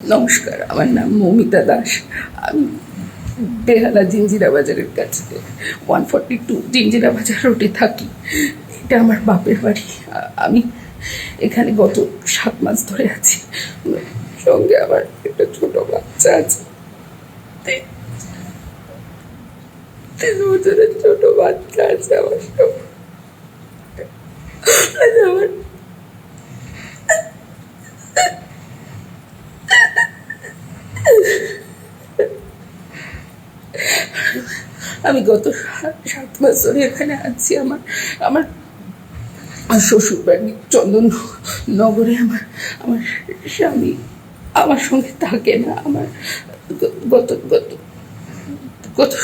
নমস্কার, আমার নাম মৌমিতা দাস। আমি বেহালা জিঞ্জিরা বাজারের কাছে ওয়ান ফর্টি টু জিঞ্জিরা বাজার রোডে থাকি। এটা আমার বাপের বাড়ি। আমি এখানে গত সাত মাস ধরে আছি। সঙ্গে আমার একটা ছোট বাচ্চা আছে। ছোট বাচ্চা আছে আমার সঙ্গে আজ আমার আমি গত সাত- মাস ধরে এখানে আছি। আমার আমার আমার শ্বশুর বাড়ি চন্দন নগরে আমার আমার স্বামী আমার সঙ্গে থাকে না। আমার গত গত গত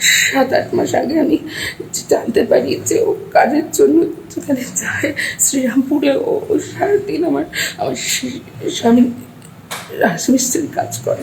সাত, আট মাস আগে আমি জানতে পারি যে ও কাজের জন্য যেখানে যায়, শ্রীরামপুরে ও সারাদিন আমার আমার স্বামী, রাজমিস্ত্রির কাজ করে।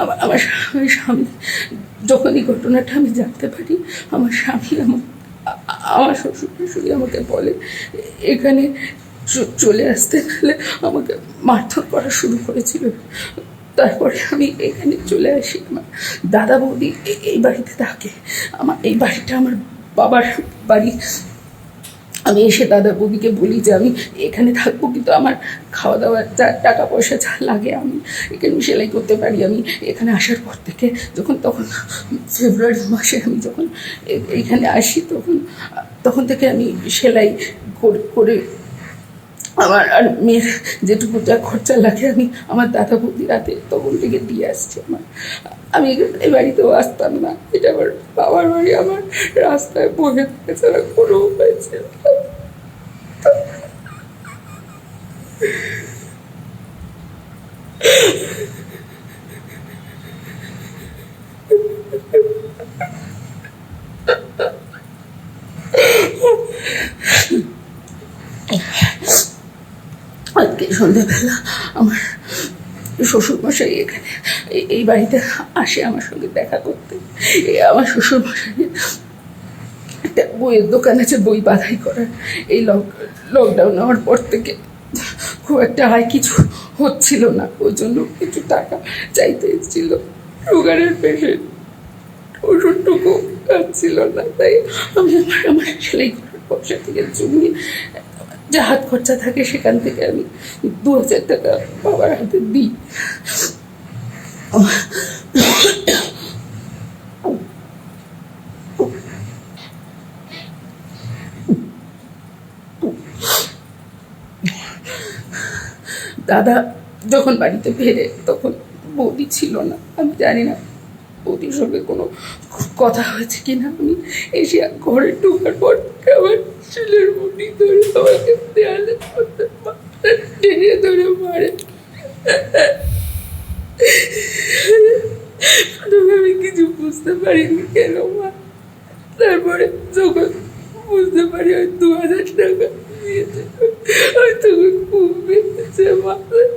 আমার আমার স্বামী যখন এই ঘটনাটা আমি জানতে পারি, আমার স্বামী আমার আমার শ্বশুর শাশুড়ি আমাকে বলে, এখানে চলে আসতে গেলে আমাকে মারধর করা শুরু করেছিল। তারপরে আমি এখানে চলে আসি। আমার দাদা বৌদি এই বাড়িতে থাকে। আমার এই বাড়িটা আমার বাবার বাড়ি। আমি এসে দাদা বৌদিকে বলি যে আমি এখানে থাকব, কিন্তু আমার খাওয়া দাওয়া যা টাকা পয়সা যা লাগে আমি এখানে সেলাই করতে পারি। আমি এখানে আসার পর থেকে যখন, তখন ফেব্রুয়ারি মাসে আমি যখন এখানে আসি, তখন তখন থেকে আমি সেলাই করে আমার আর মেয়ের যেটুকু যা খরচা লাগে আমি আমার দাদা বৌদি রাতে তখন থেকে দিয়ে আসছি আমার। আমি এই বাড়িতেও আসতাম না। এটা আমার বাবার বাড়ি, আমার রাস্তায় বসে ছাড়া কোনো উপায় ছিল না। আজকে সন্ধ্যেবেলা আমার শ্বশুরমশাই এখানে। এই- বাড়িতে আসে আমার সঙ্গে দেখা করতে। আমার শ্বশুরমশাই একটা বইয়ের দোকান আছে, বই বাধাই করার। এই লক লকডাউন হওয়ার পর থেকে খুব একটা আয় কিছু হচ্ছিল না। ওই জন্য কিছু টাকা চাইতে এসেছিল। সুগারের পেশেন্ট ওষুধটুকু ছিল না। তাই আমি আমার আমার সেলাই পয়সা থেকে জমিয়ে যা হাত খরচা থাকে সেখান থেকে আমি দু হাজার টাকা বাবার হাতে দিই। দাদা যখন বাড়িতে ফেরে, তখন বৌদি ছিল না। আমি জানি না বৌদির সঙ্গে কোনো কথা হয়েছে কি না আমি এসে ঘরে ঢোকার পর আমার ছেলের মুটি ধরে আমাকে দেয়ালে টেনে ধরে মারে। আমি কিছু বুঝতে পারিনি কেন মা। তারপরে যখন বুঝতে পারি, ওই দু হাজার টাকা দিয়েছে তখন খুব মাথায়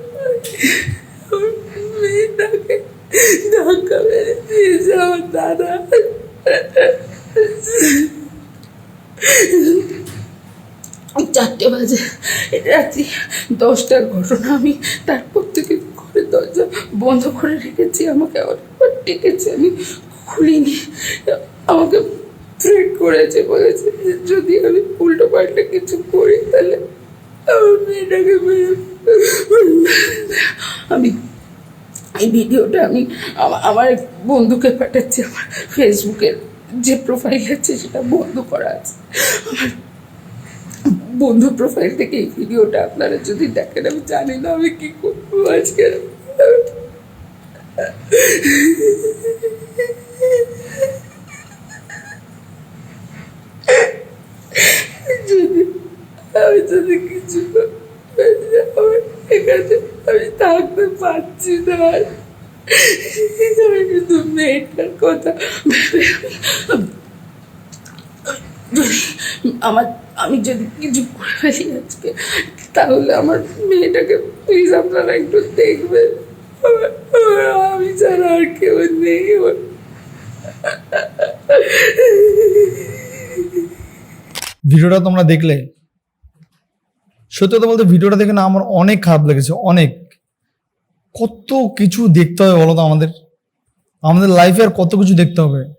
মেয়েটাকে ধাক্কা মেরে দিয়েছে আমার দাদা চারটে বাজে, রাত্রি দশটার ঘটনা আমি তারপর থেকে ঘরের দরজা বন্ধ করে রেখেছি, আমাকে অনেকবার ডেকেছে, আমি খুলিনি, আমাকে থ্রেট করেছে, বলেছে যদি আমি উল্টো পাল্টা কিছু করি, তাহলে আমি এই ভিডিওটা আমি আমার বন্ধুকে পাঠাচ্ছি, আমার ফেসবুকের যে প্রোফাইল আছে সেটা বন্ধ করা আছে। আমার বন্ধু প্রোফাইল থেকে এই ভিডিওটা আপনারা যদি দেখেন, আমি জানি না আমি কি করব আজকে। আমি যদি কিছু এখানে আমি থাকতে পারছি না। আমি শুধু মেয়েটার কথা আমার, আমি যদি কিছু করে ফেলি আজকে, তাহলে আমার মেয়েটাকে প্লিজ আপনারা একটু দেখবেন। আমি ছাড়া আর কেউ নেই। ভিডিওটা তোমরা দেখলে সত্যি কথা বলতে ভিডিওটা দেখে না আমার অনেক খারাপ লেগেছে, অনেক। কত কিছু দেখতে হবে বলো তো আমাদের? আমাদের লাইফে আর কত কিছু দেখতে হবে?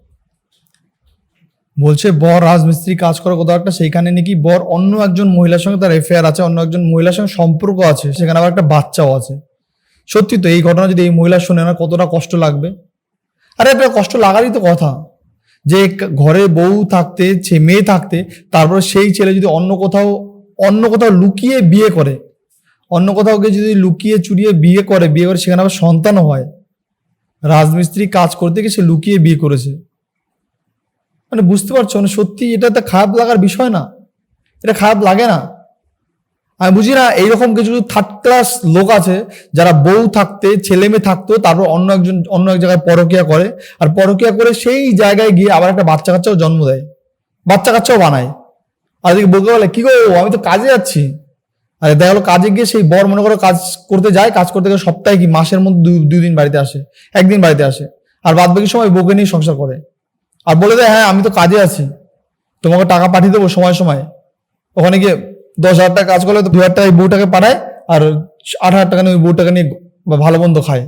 বলছে, বর রাজমিস্ত্রি কাজ করে কোথাও একটা, সেইখানে নাকি বর অন্য একজন মহিলার সঙ্গে তার এফেয়ার আছে, অন্য একজন মহিলার সঙ্গে সম্পর্ক আছে, সেখানে আবার একটা বাচ্চাও আছে। সত্যি তো, এই ঘটনা যদি এই মহিলা শুনে না, কতটা কষ্ট লাগবে? আরে একটা কষ্ট লাগারই তো কথা। যে ঘরে বউ থাকতে ছে- মেয়ে থাকতে, তারপরে সেই ছেলে যদি অন্য কোথাও অন্য কোথাও লুকিয়ে বিয়ে করে। অন্য কোথাও গিয়ে যদি লুকিয়ে চুরিয়ে বিয়ে করে বিয়ে করে সেখানে আবার সন্তানও হয়। রাজমিস্ত্রি কাজ করতে গিয়ে সে লুকিয়ে বিয়ে করেছে। মানে বুঝতে পারছ? মানে সত্যি এটা তো খারাপ লাগার বিষয় না। এটা খারাপ লাগে না। আমি বুঝি না, এইরকম কিছু থার্ড ক্লাস লোক আছে, যারা বউ থাকতে, ছেলে মেয়ে থাকতো তারপর অন্য একজন, অন্য এক জায়গায় পরকিয়া করে, আর পরকিয়া করে সেই জায়গায় গিয়ে আবার একটা বাচ্চা কাচ্চাও জন্ম দেয়। বাচ্চা কাচ্চাও বানায়। এদিকে বউকে বলে কি গো, আমি তো কাজে যাচ্ছি। আর দেখা গেলো কাজে গিয়ে সেই বর মনে করো কাজ করতে যায়, কাজ করতে গিয়ে সপ্তাহে কি মাসের মধ্যে দুই দিন বাড়িতে আসে, একদিন বাড়িতে আসে, আর বাদ বাকি সময় বউকে নিয়ে সংসার করে। আর বলে দেয় হ্যাঁ আমি তো কাজে আছি, তোমাকে টাকা পাঠিয়ে দেবো সময় সময়। ওখানে গিয়ে দশ হাজার টাকা কাজ করলে তো দু হাজার টাকা বউটাকে পাঠায়, আর আট হাজার টাকা নিয়ে ওই বউটাকে নিয়ে ভালো মন্দ খায়।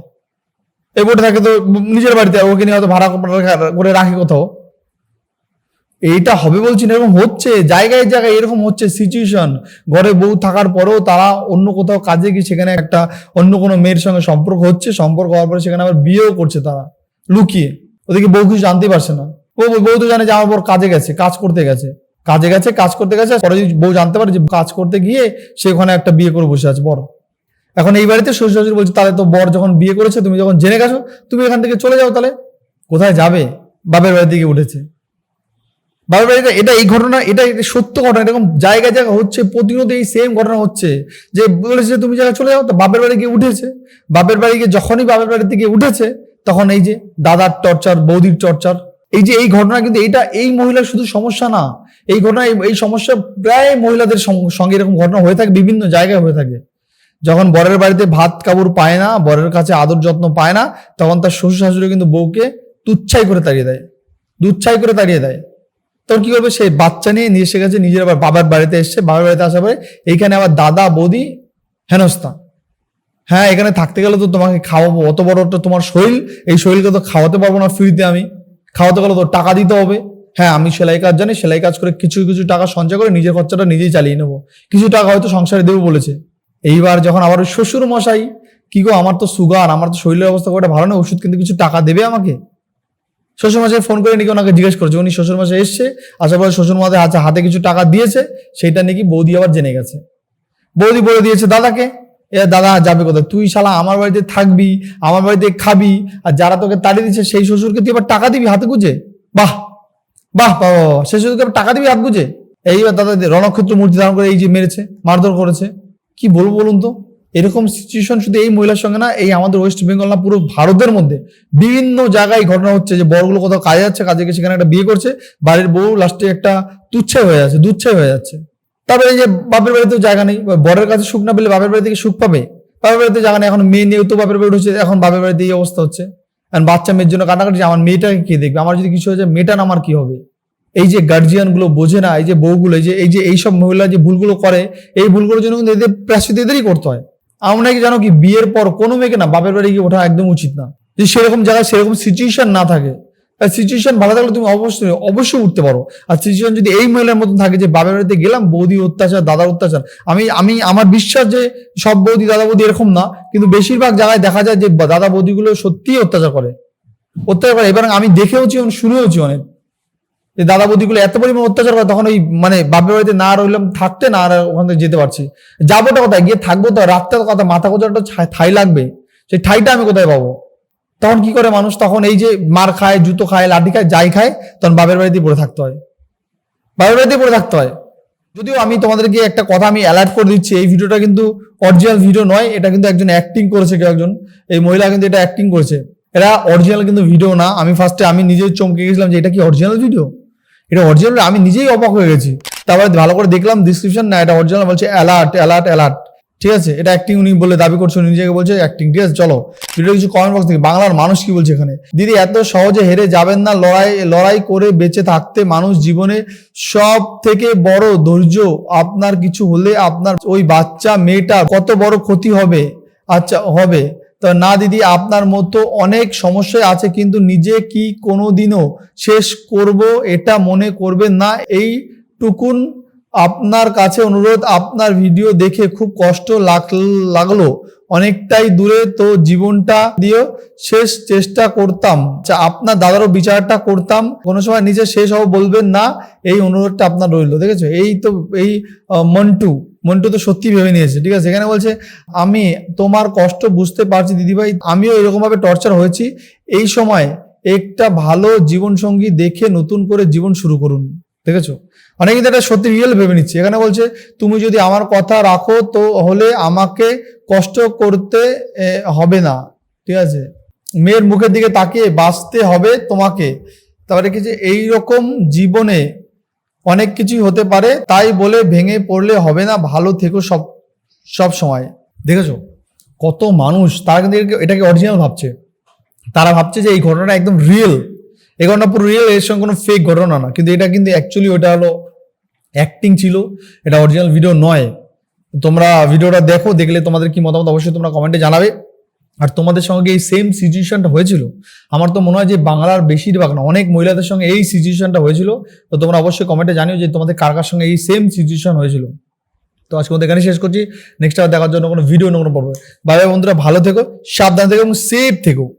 এই বউটা থাকে তো নিজের বাড়িতে ওকে নিয়ে হয়তো ভাড়া করে রাখে কোথাও। এইটা হবে বলছি না, এরকম হচ্ছে, জায়গায় জায়গায় এরকম হচ্ছে সিচুয়েশন ঘরে বউ থাকার পরেও তারা অন্য কোথাও কাজে গিয়ে সেখানে একটা অন্য কোনো মেয়ের সঙ্গে সম্পর্ক হচ্ছে, সম্পর্ক হওয়ার পরে সেখানে আবার বিয়েও করছে তারা, লুকিয়ে। ওদেরকে বউ কিছু জানতেই পারছে না। ও বউ তো জানে যে আমার বর কাজে গেছে, কাজ করতে গেছে। কাজে গেছে, কাজ করতে গেছে পরে যদি বউ জানতে পারে যে কাজ করতে গিয়ে সে ওখানে একটা বিয়ে করে বসে আছে বড় এখন এই বাড়িতে শ্বশুর শাশুড়ি বলছে, তাহলে তো বর যখন বিয়ে করেছে, তুমি যখন জেনে গেছো, তুমি এখান থেকে চলে যাও তাহলে। কোথায় যাবে? বাপের বাড়ি থেকে উঠেছে। বাপের বাড়িতে এটা এই ঘটনা, এটা সত্য ঘটনা, এরকম জায়গায় জায়গা হচ্ছে, প্রতিনিয়ত এই সেম ঘটনা হচ্ছে, যে বলেছে যে তুমি জায়গায় চলে যাও, তো বাপের বাড়ি গিয়ে উঠেছে। বাপের বাড়ি গিয়ে যখনই বাপের বাড়ি থেকে উঠেছে, তখন এই যে দাদার টর্চার, বৌদির টর্চার, এই যে এই ঘটনা কিন্তু এইটা এই মহিলার শুধু সমস্যা না। এই ঘটনা, এই- সমস্যা প্রায় মহিলাদের সঙ্গে এরকম ঘটনা হয়ে থাকে, বিভিন্ন জায়গায় হয়ে থাকে। যখন বরের বাড়িতে ভাত কাপড় পায় না, বরের কাছে আদর যত্ন পায় না, তখন তার শ্বশুর শাশুড়ি কিন্তু বউকে তুচ্ছাই করে তাড়িয়ে দেয়। দুচ্ছাই করে তাড়িয়ে দেয়। তখন কি করবে সেই বাচ্চা নিয়ে এসে গেছে, নিজের আবার বাবার বাড়িতে এসছে, বাবার বাড়িতে আসার পরে এইখানে আবার দাদা, বৌদি হেনস্থা। হ্যাঁ এখানে থাকতে গেলে তো তোমাকে খাওয়াবো, অত বড় একটা তোমার শরীর, এই শরীরকে তো খাওয়াতে পারব না ফ্রিতে আমি। খাওয়াতে গেলে তো টাকা দিতে হবে। হ্যাঁ আমি সেলাই কাজ জানি, সেলাই কাজ করে কিছু কিছু টাকা সঞ্চয় করে নিজের খরচাটা নিজেই চালিয়ে নেব। কিছু টাকা হয়তো সংসারে দেবো বলেছে। এইবার যখন আবার শ্বশুর মশাই কি গো, আমার তো সুগার, আমার তো শরীরের অবস্থা একটা ভালো না, ওষুধ কিন্তু কিছু টাকা দেবে আমাকে? শ্বশুর মশাই ফোন করে নাকি ওনাকে জিজ্ঞেস করছে। উনি শ্বশুর মশাই এসছে, আসার পরে শ্বশুর মশাই হাতে হাতে কিছু টাকা দিয়েছে সেটা নাকি বৌদি আবার জেনে গেছে। বৌদি বলে দিয়েছে, দাদাকে, এ দাদা যাবে কোথায়? তুই শালা আমার বাড়িতে থাকবি, আমার বাড়িতে খাবি, আর যারা তোকে তাড়িয়ে দিচ্ছে, সেই শ্বশুরকে তুই এবার টাকা দিবি হাতে গুজে? বাহ বাহ বাহ। সেই শ্বশুরকে আবার টাকা দিবি হাত গুজে? এইবার দাদা রণক্ষেত্র মূর্তি ধারণ করে এই যে মেরেছে, মারধর করেছে। কি বলব বলুন তো? এরকম সিচুয়েশন শুধু এই মহিলার সঙ্গে না, এই আমাদের ওয়েস্ট বেঙ্গল না, পুরো ভারতের মধ্যে বিভিন্ন জায়গায় ঘটনা হচ্ছে যে বড়গুলো কোথাও কাজে যাচ্ছে, কাজে গিয়ে সেখানে একটা বিয়ে করছে, বাড়ির বউ লাস্টে একটা তুচ্ছে হয়ে যাচ্ছে দুচ্ছে হয়ে যাচ্ছে। তারপরে এই যে বাপের বাড়িতেও জায়গা নেই, বরের কাছে সুখ না পেলে বাপের বাড়ি থেকে সুখ পাবে? বাপের বাড়িতে জায়গা নেই, এখন মেয়ে নিয়েও তো বাপের বাড়ি উঠেছে, এখন বাপের বাড়িতে এই অবস্থা হচ্ছে। এখন বাচ্চা মেয়ের জন্য কান্নাকাটি, আমার মেয়েটাকে কে দেখবে? আমার যদি কিছু হয়ে যায় মেয়েটা আমার কি হবে? এই যে গার্জিয়ানগুলো বোঝে না, এই যে বউগুলো, এই যে এই যে এইসব মহিলা যে ভুলগুলো করে, এই ভুলগুলোর জন্য কিন্তু এদের প্রাশ্চিত এদেরই করতে হয়। আমরা কি জানো কি বিয়ের পর কোনো মেয়েকে না বাপের বাড়ি গিয়ে ওঠা একদম উচিত না। যদি সেরকম জায়গায় সেরকম সিচুয়েশন না থাকে সিচুয়েশন ভালো থাকলে তুমি অবশ্যই অবশ্যই উঠতে পারো। আর সিচুয়েশন যদি এই মহিলার মতন থাকে যে বাপের বাড়িতে গেলাম, বৌদি অত্যাচার, দাদার অত্যাচার, আমি আমি, আমার বিশ্বাস যে সব বৌদি, দাদা বৌদি এরকম না, কিন্তু বেশিরভাগ জায়গায় দেখা যায় যে দাদা বৌদিগুলো সত্যিই অত্যাচার করে। অত্যাচার করে। এবার আমি দেখেওছি এবং শুনেওছি অনেক। যে দাদা বৌদিগুলো এত পরিমাণ অত্যাচার করে তখন ওই মানে বাপের বাড়িতে না রইলাম, থাকতে না আর ওখান থেকে যেতে পারছি। যাবোটা কোথায়? গিয়ে থাকব তো রাত্রে কথা, মাথা কোথাও একটা ঠাই লাগবে। সেই ঠাইটা আমি কোথায় পাবো? তখন কি করে মানুষ? তখন এই যে মার খায়, জুতো খায়, লাঠি খায়, যাই খায়, তখন বাপের বাড়িতে পড়ে থাকতে হয়। বাপের বাড়িতে পড়ে থাকতে হয়। যদিও আমি তোমাদেরকে একটা কথা আমি অ্যালার্ট করে দিচ্ছি, এই ভিডিওটা কিন্তু অরিজিনাল ভিডিও নয়, এটা কিন্তু একজন অ্যাক্টিং করেছে কেউ একজন। এই মহিলা কিন্তু এটা অ্যাক্টিং করেছে। এরা অরিজিনাল কিন্তু ভিডিও না। আমি ফার্স্টে আমি নিজেই চমকে গেছিলাম যে এটা কি অরিজিনাল ভিডিও এটা অরিজিনাল আমি নিজেই অবাক হয়ে গেছি। তারপরে ভালো করে দেখলাম ডিসক্রিপশন না, এটা অরিজিনাল বলছে অ্যালার্ট অ্যালার্ট অ্যালার্ট ঠিক আছে? এটা অ্যাক্টিং উনি বলে দাবি করছে, উনি নিজেকে বলছে অ্যাক্টিং ঠিক আছে, চলো। ভিডিও কিছু কমেন্ট বক্স থেকে বাংলার মানুষ কি বলছে এখানে? দিদি, এত সহজে হেরে যাবেন না। লড়াই লড়াই করে বেঁচে থাকতে মানুষ জীবনে সব থেকে বড় ধৈর্য। আপনার কিছু হলে আপনার ওই বাচ্চা মেয়েটা কত বড় ক্ষতি হবে? আচ্ছা হবে। তো না দিদি, আপনার মতো অনেক সমস্যায় আছে, কিন্তু নিজে কি কোনোদিনও শেষ করব এটা মনে করবেন না। এই টুকুন আপনার কাছে অনুরোধ, আপনার ভিডিও দেখে খুব কষ্ট লাগ- লাগল। অনেকটাই দূরে তো জীবনটা দিয়েও শেষ চেষ্টা করতাম। আপনার দাদারও বিচারটা করতাম। কোনো সময় নিজে শেষ হব বলবেন না, এই অনুরোধটা আপনার রইল, দেখেছ? এই তো, এই মন্টু মন্টু তো সত্যি ভেবে নিয়েছে, ঠিক আছে? এখানে বলছে, আমি তোমার কষ্ট বুঝতে পারছি দিদিভাই, আমিও এরকমভাবে টর্চার হয়েছি। এই সময় একটা ভালো জীবনসঙ্গী দেখে নতুন করে জীবন শুরু করুন। দেখেছ? অনেকে এটা সত্যি রিয়েল ভেবে নিচ্ছে। এখানে বলছে, তুমি যদি আমার কথা রাখো তো হলে আমাকে কষ্ট করতে হবে না। ঠিক আছে? মেয়ের মুখের দিকে তাকিয়ে বাঁচতে হবে তোমাকে। তারপরে কি যে, এইরকম জীবনে অনেক কিছুই হতে পারে, তাই বলে ভেঙে পড়লে হবে না, ভালো থেকো সব সব সময়। দেখেছ? কত মানুষ, তারা কিন্তু এটাকে অরিজিনাল ভাবছে। তারা ভাবছে যে এই ঘটনাটা একদম রিয়েল এই ঘটনা পুরো রিয়েল এর সঙ্গে কোনো ফেক ঘটনা না। কিন্তু এটা কিন্তু অ্যাকচুয়ালি ওটা হলো অ্যাক্টিং ছিল, এটা অরিজিনাল ভিডিও নয়। তোমরা ভিডিওটা দেখো, দেখলে তোমাদের কি মতামত অবশ্যই তোমরা কমেন্টে জানাবে। আর তোমাদের সঙ্গে এই সেম সিচুয়েশনটা হয়েছিল। আমার তো মনে হয় যে বাংলার বেশিরভাগ না, অনেক মহিলাদের সঙ্গে এই সিচুয়েশনটা হয়েছিল। তো তোমরা অবশ্যই কমেন্টে জানিও যে তোমাদের কার কার সঙ্গে এই সেম সিচুয়েশন হয়েছিল। তো আজকে মধ্যে এখানে শেষ করছি। নেক্সট আবার দেখার জন্য কোনো ভিডিও কোনো পড়বে বাই বাই বন্ধুরা, ভালো থেকো, সাবধান থেকো এবং সেফ থেকো।